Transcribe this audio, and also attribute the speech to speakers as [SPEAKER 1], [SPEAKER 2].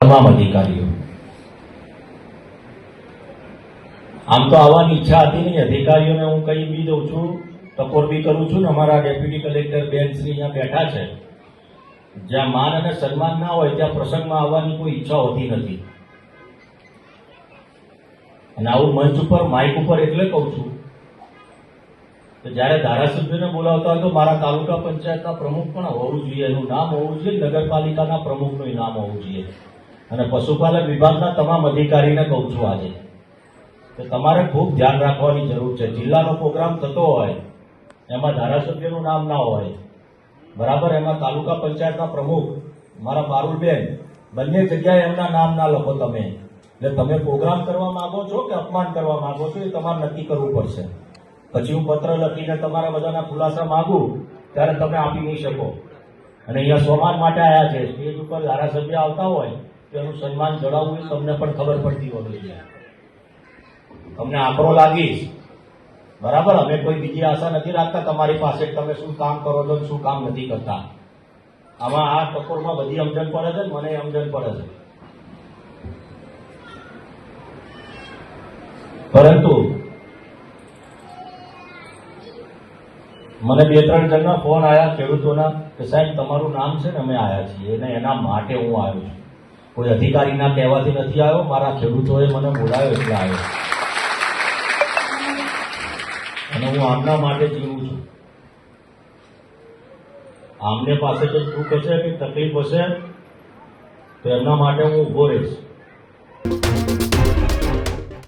[SPEAKER 1] તમામ અધિકારીઓ. આમ તો આવવાની ઈચ્છા હતી નહીં. અધિકારીઓને હું કહી બી દઉં છું, ટકોર બી કરું છું ને અમારા ડેપ્યુટી કલેક્ટર બેન શ્રી અહીંયા બેઠા છે. જ્યાં માન અને સન્માન ના હોય ત્યાં પ્રસંગમાં આવવાની કોઈ ઈચ્છા હોતી નથી. અને આવું મંચ ઉપર, માઇક ઉપર એટલે કહું છું કે જ્યારે ધારાસભ્યને બોલાવતા હોય તો મારા તાલુકા પંચાયતના પ્રમુખ પણ હોવું જોઈએ. એનું નામ હોવું જોઈએ નગરપાલિકાના પ્રમુખનું નામ હોવું જોઈએ. અને પશુપાલન વિભાગના તમામ અધિકારીને કહું છું આજે કે તમારે ખૂબ ધ્યાન રાખવાની જરૂર છે. જિલ્લાનો પ્રોગ્રામ થતો હોય, એમાં ધારાસભ્યનું નામ ના હોય, બરાબર, એમાં તાલુકા પંચાયતના પ્રમુખ, મારા પારુલબેન બંને જગ્યાએ એમના નામ ના લખો તમે. એટલે તમે પ્રોગ્રામ કરવા માંગો છો કે અપમાન કરવા માંગો છો, એ તમારે નક્કી કરવું પડશે. પછી હું પત્ર લખીને તમારા બધાના ખુલાસા માગું, ત્યારે તમે આપી નહીં શકો. અને અહીંયા સ્વમાન માટે આવ્યા છે. સ્ટેજ ઉપર ધારાસભ્ય આવતા હોય તો એનું સન્માન જણાવવું તમને પણ ખબર પડતી હોવી જોઈએ તમને આંકડો લાગીશ બરાબર, અમે કોઈ બીજી આશા નથી રાખતા. તમારી પાસે તમે શું કામ કરો છો શું કામ નથી કરતા. આમાં આ ટકોરમાં બધી સમજણ પડે છે મને સમજણ પડે છે. પરંતુ મને બે ત્રણ જણના ફોન આવ્યા ખેડૂતોના કે સાહેબ, તમારું નામ છે ને અમે આવ્યા છીએ. અને એના માટે હું આવ્યો છું. કોઈ અધિકારીના કહેવાથી નથી આવ્યો, મારા ખેડૂતોએ મને બોલાવ્યો એટલે આવ્યો. અને હું આમના માટે જીવું છું. આમને પાસે જો દુઃખ હશે કે તકલીફ હશે, તો એમના માટે હું ઊભો રહીશ.